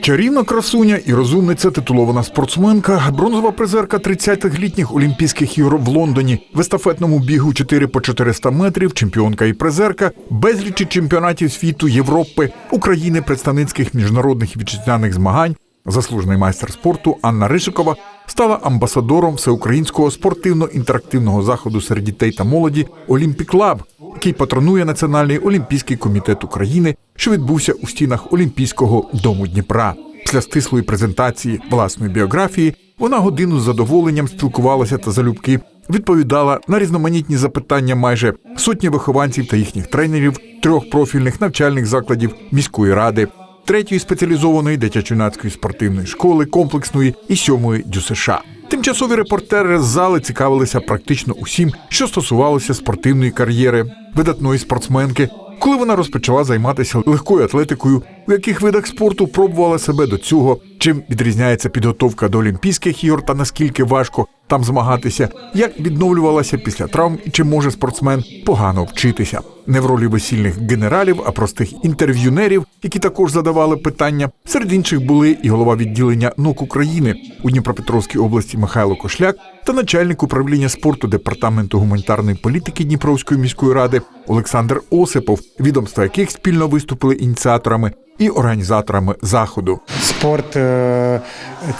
Чарівна красуня і розумниця титулована спортсменка, бронзова призерка 30-х літніх Олімпійських ігор в Лондоні, в естафетному бігу 4 по 400 метрів, чемпіонка і призерка, безлічі чемпіонатів світу, Європи, України, представницьких міжнародних вітчизняних змагань. Заслужений майстер спорту Анна Ришикова стала амбасадором всеукраїнського спортивно-інтерактивного заходу серед дітей та молоді Олімпік Лаб, який патронує Національний олімпійський комітет України, що відбувся у стінах Олімпійського дому Дніпра. Після стислої презентації власної біографії вона годину з задоволенням спілкувалася та залюбки відповідала на різноманітні запитання майже сотні вихованців та їхніх тренерів трьох профільних навчальних закладів міської ради. Третьої спеціалізованої дитячо-юнацької спортивної школи, комплексної і сьомої ДЮСШ. Тимчасові репортери з зали цікавилися практично усім, що стосувалося спортивної кар'єри, видатної спортсменки, коли вона розпочала займатися легкою атлетикою, у яких видах спорту пробувала себе до цього, чим відрізняється підготовка до Олімпійських ігор та наскільки важко там змагатися, як відновлювалася після травм і чи може спортсмен погано вчитися. Не в ролі весільних генералів, а простих інтерв'юнерів, які також задавали питання. Серед інших були і голова відділення НОК України у Дніпропетровській області Михайло Кошляк та начальник управління спорту департаменту гуманітарної політики Дніпровської міської ради Олександр Осипов, відомства яких спільно виступили ініціаторами і організаторами заходу. Спорт е,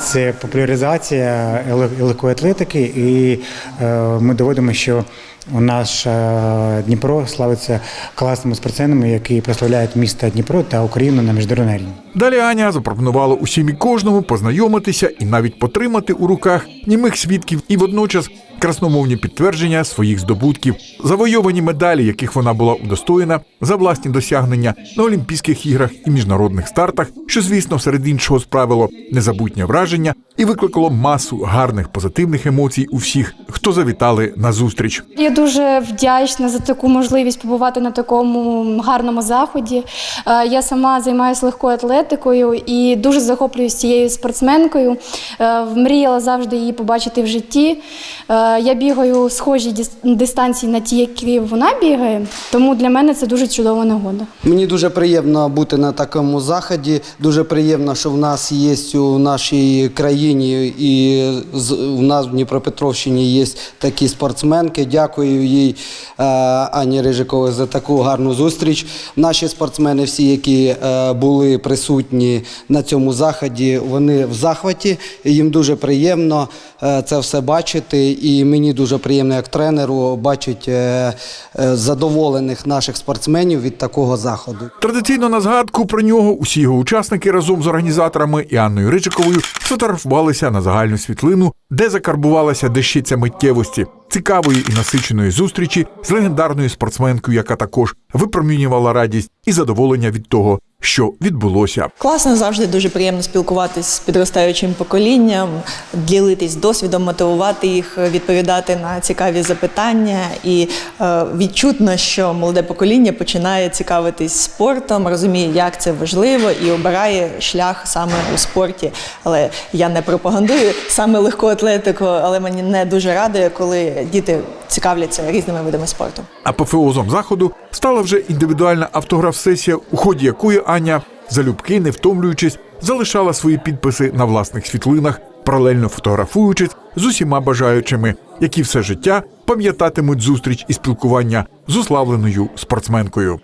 це популяризація легкої атлетики, і е, ми доводимо, що у наш е, Дніпро славиться класними спортсменами, які прославляють місто Дніпро та Україну на міжнародній арені. Далі Аня запропонувала усім і кожному познайомитися і навіть потримати у руках німих свідків і водночас красномовні підтвердження своїх здобутків, завойовані медалі, яких вона була удостоєна за власні досягнення на Олімпійських іграх і міжнародних стартах, що, звісно, серед іншого справило незабутнє враження і викликало масу гарних позитивних емоцій у всіх, хто завітали на зустріч. Я дуже вдячна за таку можливість побувати на такому гарному заході. Е, Я сама займаюся легкою атлетикою і дуже захоплююсь цією спортсменкою. Е, Мріяла завжди її побачити в житті. Е, Я бігаю схожі дис- дистанції на ті, які вона бігає, тому для мене це дуже чудова нагода. Мені дуже приємно бути на такому заході. Дуже приємно, що в нас є у нашій країні і у нас в Дніпропетровщині є такі спортсменки. Дякую їй е, Ані Рижиковій за таку гарну зустріч. Наші спортсмени, всі, які е, були присутні на цьому заході, вони в захваті. Їм дуже приємно це все бачити. І мені дуже приємно, як тренеру, бачити е, е, задоволених наших спортсменів від такого заходу. Традиційно на згадку про нього усі його учасники разом з організаторами і Анною Ричиковою сфотографувалися на загальну світлину, де закарбувалася дещиця миттєвості, цікавої і насиченої зустрічі з легендарною спортсменкою, яка також випромінювала радість і задоволення від того, що відбулося. Класно завжди дуже приємно спілкуватись з підростаючим поколінням, ділитись досвідом, мотивувати їх, відповідати на цікаві запитання. І е, відчутно, що молоде покоління починає цікавитись спортом, розуміє, як це важливо, і обирає шлях саме у спорті. Але я не пропагандую саме легку атлетику, але мені не дуже радує, коли діти цікавляться різними видами спорту. Апофеозом заходу стала вже індивідуальна автограф-сесія, у ході якої Аня, залюбки, не втомлюючись, залишала свої підписи на власних світлинах, паралельно фотографуючись з усіма бажаючими, які все життя пам'ятатимуть зустріч і спілкування з уславленою спортсменкою.